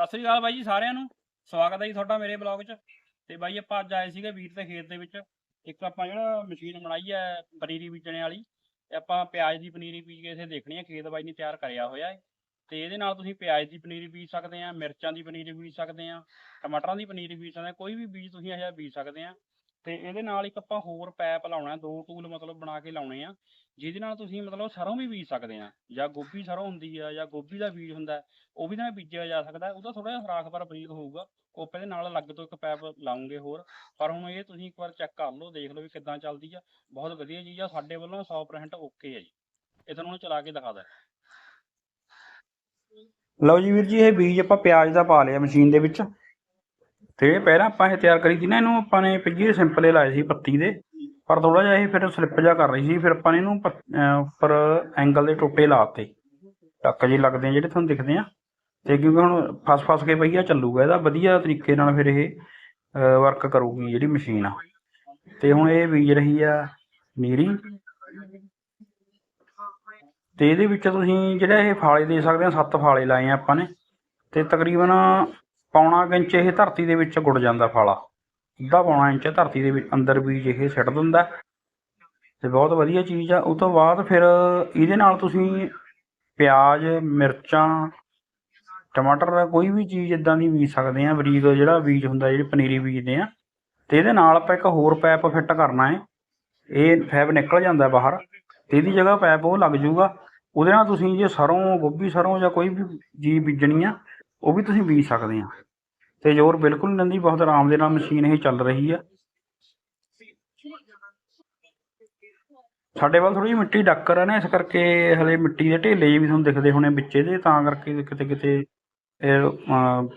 ਸਤਿ ਸ੍ਰੀ ਅਕਾਲ ਬਾਈ ਜੀ ਸਾਰਿਆਂ ਨੂੰ। ਸਵਾਗਤ ਹੈ ਜੀ ਤੁਹਾਡਾ ਮੇਰੇ ਬਲੌਗ 'ਚ। ਤੇ ਬਾਈ ਆਪਾਂ ਅੱਜ ਆਏ ਸੀਗੇ ਵੀਰ ਦੇ ਖੇਤ ਦੇ ਵਿੱਚ। ਇੱਕ ਆਪਾਂ ਜਿਹੜਾ ਮਸ਼ੀਨ ਬਣਾਈ ਹੈ ਪਨੀਰੀ ਬੀਜਣੇ ਵਾਲੀ, ਤੇ ਆਪਾਂ ਪਿਆਜ਼ ਦੀ ਪਨੀਰੀ ਬੀਜ ਕੇ ਇਥੇ ਦੇਖਣੀ ਹੈ, ਖੇਤ ਬਾਈ ਨੇ ਤਿਆਰ ਕਰਿਆ ਹੋਇਆ ਹੈ। ਤੇ ਇਹਦੇ ਨਾਲ ਤੁਸੀਂ ਪਿਆਜ਼ ਦੀ ਪਨੀਰੀ ਬੀਜ ਸਕਦੇ ਆ ਮਿਰਚਾਂ ਦੀ ਪਨੀਰੀ ਬੀਜ ਸਕਦੇ ਆ ਟਮਾਟਰਾਂ ਦੀ ਪਨੀਰੀ ਬੀਜ ਸਕਦੇ ਆ ਕੋਈ ਵੀ ਬੀਜ ਤੁਸੀਂ ਇਹ ਜਿਹਾ ਬੀਜ ਸਕਦੇ ਆ ਤੇ ਇਹਦੇ ਨਾਲ ਇੱਕ ਆਪਾਂ ਹੋਰ ਪੈਪ ਲਾਉਣਾ, ਦੋ ਟੂਲ ਮਤਲਬ ਬਣਾ ਕੇ ਲਾਉਣੇ ਆ, ਜਿਹਦੇ ਨਾਲ ਤੁਸੀਂ ਮਤਲਬ ਸਰੋਂ ਵੀ ਬੀਜ ਸਕਦੇ ਆ, ਜਾਂ ਗੋਭੀ ਸਰੋਂ ਹੁੰਦੀ ਆ, ਜਾਂ ਗੋਭੀ ਦਾ ਬੀਜ ਹੁੰਦਾ, ਉਹ ਵੀ ਨਾਲ ਬੀਜਿਆ ਜਾ ਸਕਦਾ, ਉਹਦਾ ਥੋੜਾ ਜਿਹਾ ਹਰਾਕ ਪਰ ਬਰੀਕ ਹੋਊਗਾ ਕੋਪੇ ਦੇ ਨਾਲ ਅਲੱਗ ਤੋਂ ਇੱਕ ਪੈਪ ਲਾਉਂਗੇ ਹੋਰ, ਪਰ ਹੁਣ ਇਹ ਤੁਸੀਂ ਇੱਕ ਵਾਰ ਚੈੱਕ ਕਰ ਲਓ, ਦੇਖ ਲਓ ਵੀ ਕਿੱਦਾਂ ਚੱਲਦੀ ਆ, ਬਹੁਤ ਵਧੀਆ ਚੀਜ਼ ਆ, ਸਾਡੇ ਵੱਲੋਂ 100% ਓਕੇ ਆ ਜੀ, ਇਹ ਤੁਹਾਨੂੰ ਹੁਣ ਚਲਾ ਕੇ ਦਿਖਾਦਾ ਲਓ ਜੀ ਵੀਰ ਜੀ, ਇਹ ਬੀਜ ਆਪਾਂ ਪਿਆਜ਼ ਦਾ ਪਾ ਲਿਆ ਮਸ਼ੀਨ ਦੇ ਵਿੱਚ ਤੇ ਪਹਿਲਾਂ ਆਪਾਂ ਇਹ ਤਿਆਰ ਕਰੀ ਸੀ ਨਾ, ਇਹਨੂੰ ਆਪਾਂ ਨੇ ਪਿੱਜੀ ਸਿੰਪਲੇ ਲਾਏ ਸੀ ਪੱਤੀ ਦੇ, ਪਰ ਥੋੜਾ ਜਿਹਾ ਇਹ ਫਿਰ ਸਲਿੱਪ ਜਿਹਾ ਕਰ ਰਹੀ ਸੀ, ਫਿਰ ਆਪਾਂ ਨੇ ਇਹਨੂੰ ਉੱਪਰ ਐਂਗਲ ਦੇ ਟੋਪੇ ਲਾਤੇ ਟੱਕ ਜੇ ਲੱਗਦੇ ਆ ਜਿਹੜੇ ਤੁਹਾਨੂੰ ਦਿਖਦੇ ਆ। ਤੇ ਕਿਉਂਕਿ ਹੁਣ ਫਸ ਫਸ ਕੇ ਪਈਆ ਚੱਲੂਗਾ, ਇਹਦਾ ਵਧੀਆ ਤਰੀਕੇ ਨਾਲ ਫਿਰ ਇਹ ਵਰਕ ਕਰੂਗੀ ਜਿਹੜੀ ਮਸ਼ੀਨ ਆ। ਤੇ ਹੁਣ ਇਹ ਬੀਜ ਰਹੀ ਆ ਨੀਰੀ। ਤੇ ਇਹਦੇ ਵਿੱਚ ਤੁਸੀਂ ਜਿਹੜਾ ਇਹ ਫਾਲੇ ਦੇ ਸਕਦੇ ਆ, ਸੱਤ ਫਾਲੇ ਲਾਏ ਆ ਆਪਾਂ ਨੇ। ਤੇ ਤਕਰੀਬਨ ਪੌਣਾ ਕੁ ਇੰਚ ਇਹ ਧਰਤੀ ਦੇ ਵਿੱਚ ਗੁੜ ਜਾਂਦਾ ਫਾਲਾ। ਅੱਧਾ ਪੌਣਾ ਇੰਚ ਧਰਤੀ ਦੇ ਵਿੱਚ ਅੰਦਰ ਬੀਜ ਇਹ ਸਿੱਟ ਦਿੰਦਾ। ਤੇ ਬਹੁਤ ਵਧੀਆ ਚੀਜ਼ ਆ। ਉਹ ਤੋਂ ਬਾਅਦ ਫਿਰ ਇਹਦੇ ਨਾਲ ਤੁਸੀਂ ਪਿਆਜ਼, ਮਿਰਚਾਂ, ਟਮਾਟਰ ਕੋਈ ਵੀ ਚੀਜ਼ ਇਦਾਂ ਦੀ ਬੀਜ ਸਕਦੇ ਆ। ਬਰੀਕ ਜਿਹੜਾ ਬੀਜ ਹੁੰਦਾ, ਜਿਹੜੀ ਪਨੀਰੀ ਬੀਜਦੇ ਆ। ਤੇ ਇਹਦੇ ਨਾਲ ਆਪਾਂ ਇੱਕ ਹੋਰ ਪੈਪ ਫਿੱਟ ਕਰਨਾ ਹੈ। ਇਹ ਪੈਪ ਨਿਕਲ ਜਾਂਦਾ ਬਾਹਰ। ਤੇ ਇਹਦੀ ਜਗ੍ਹਾ ਪੈਪ ਉਹ ਲੱਗ ਜਾਊਗਾ ਉਹਦੇ ਨਾਲ ਤੁਸੀਂ ਜੇ ਸਰੋਂ, ਗੋਭੀ ਸਰੋਂ ਜਾਂ ਕੋਈ ਵੀ ਚੀਜ਼ ਬੀਜਣੀ ਆ ਉਹ ਵੀ ਤੁਸੀਂ ਬੀਜ ਸਕਦੇ ਆ। ਤੇ ਜ਼ੋਰ ਬਿਲਕੁਲ ਨਹੀਂ ਬਹੁਤ ਆਰਾਮ ਦੇ ਨਾਲ ਮਸ਼ੀਨ ਇਹ ਚੱਲ ਰਹੀ ਆ। ਸਾਡੇ ਵੱਲ ਥੋੜੀ ਮਿੱਟੀ ਡੱਕਰ ਆ ਨਾ, ਇਸ ਕਰਕੇ ਹਲੇ ਮਿੱਟੀ ਦੇ ਢੇਲੇ ਵੀ ਤੁਹਾਨੂੰ ਦਿਖਦੇ ਹੋਣੇ ਵਿੱਚ ਇਹਦੇ ਤਾਂ ਕਰਕੇ ਕਿਤੇ ਕਿਤੇ ਇਹ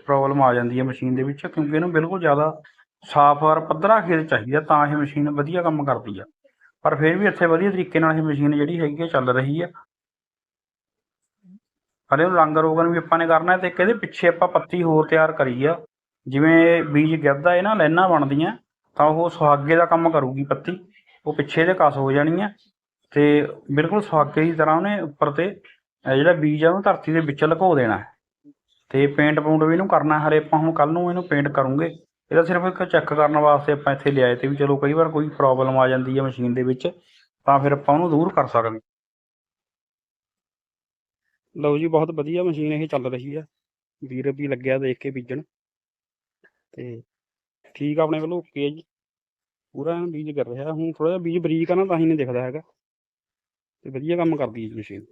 ਪ੍ਰੋਬਲਮ ਆ ਜਾਂਦੀ ਹੈ ਮਸ਼ੀਨ ਦੇ ਵਿੱਚ, ਕਿਉਂਕਿ ਇਹਨੂੰ ਬਿਲਕੁਲ ਜ਼ਿਆਦਾ ਸਾਫ਼ ਔਰ ਪੱਧਰਾ ਖੇਤ ਚਾਹੀਦਾ, ਤਾਂ ਇਹ ਮਸ਼ੀਨ ਵਧੀਆ ਕੰਮ ਕਰਦੀ ਆ। ਪਰ ਫਿਰ ਵੀ ਇੱਥੇ ਵਧੀਆ ਤਰੀਕੇ ਨਾਲ ਇਹ ਮਸ਼ੀਨ ਜਿਹੜੀ ਹੈਗੀ ਆ, ਚੱਲ ਰਹੀ ਆ। ਹਲੇ ਉਹਨੂੰ ਰੰਗ ਰੋਗਨ ਵੀ ਆਪਾਂ ਨੇ ਕਰਨਾ ਤੇ ਇੱਕ ਇਹਦੇ ਪਿੱਛੇ ਆਪਾਂ ਪੱਤੀ ਹੋਰ ਤਿਆਰ ਕਰੀ ਆ। ਜਿਵੇਂ ਬੀਜ ਗਿਰਦਾ ਇਹ ਨਾ ਲਾਈਨਾਂ ਬਣਦੀਆਂ, ਤਾਂ ਉਹ ਸੁਹਾਗੇ ਦਾ ਕੰਮ ਕਰੂਗੀ ਪੱਤੀ। ਉਹ ਪਿੱਛੇ ਦੇ ਕਸ ਹੋ ਜਾਣੀ ਆ ਤੇ ਬਿਲਕੁਲ ਸੁਹਾਗੇ ਦੀ ਤਰ੍ਹਾਂ ਉਹਨੇ ਉੱਪਰ ਤੇ ਜਿਹੜਾ ਬੀਜ ਆ ਉਹਨੂੰ ਧਰਤੀ ਦੇ ਵਿੱਚ ਲੁਕੋ ਦੇਣਾ ਹੈ। ਤੇ ਪੇਂਟ ਪੂੰਟ ਵੀ ਇਹਨੂੰ ਕਰਨਾ ਹਰੇ ਆਪਾਂ ਹੁਣ ਕੱਲ ਨੂੰ ਇਹਨੂੰ ਪੇਂਟ ਕਰੂੰਗੇ। ਇਹਦਾ ਸਿਰਫ ਇੱਕ ਚੈੱਕ ਕਰਨ ਵਾਸਤੇ ਆਪਾਂ ਇੱਥੇ ਲਿਆਏ ਤੇ ਵੀ ਚਲੋ ਕਈ ਵਾਰ ਕੋਈ ਪ੍ਰੋਬਲਮ ਆ ਜਾਂਦੀ ਹੈ ਮਸ਼ੀਨ ਦੇ ਵਿੱਚ, ਤਾਂ ਫਿਰ ਆਪਾਂ ਉਹਨੂੰ ਦੂਰ ਕਰ ਸਕਦੇ ਲਓ ਜੀ, ਬਹੁਤ ਵਧੀਆ ਮਸ਼ੀਨ ਇਹ ਚੱਲ ਰਹੀ ਆ। ਵੀਰ ਵੀ ਲੱਗਿਆ ਦੇਖ ਕੇ ਬੀਜਣ। ਤੇ ਠੀਕ ਆਪਣੇ ਵੱਲੋਂ ਓਕੇ ਜੀ। ਪੂਰਾ ਬੀਜ ਕਰ ਰਿਹਾ। ਹੁਣ ਥੋੜਾ ਜਿਹਾ ਬੀਜ ਬਰੀਕ ਆ ਨਾ, ਤਾਂ ਹੀ ਨਹੀਂ ਦਿਖਦਾ ਹੈਗਾ। ਤੇ ਵਧੀਆ ਕੰਮ ਕਰਦੀ ਹੈ ਮਸ਼ੀਨ।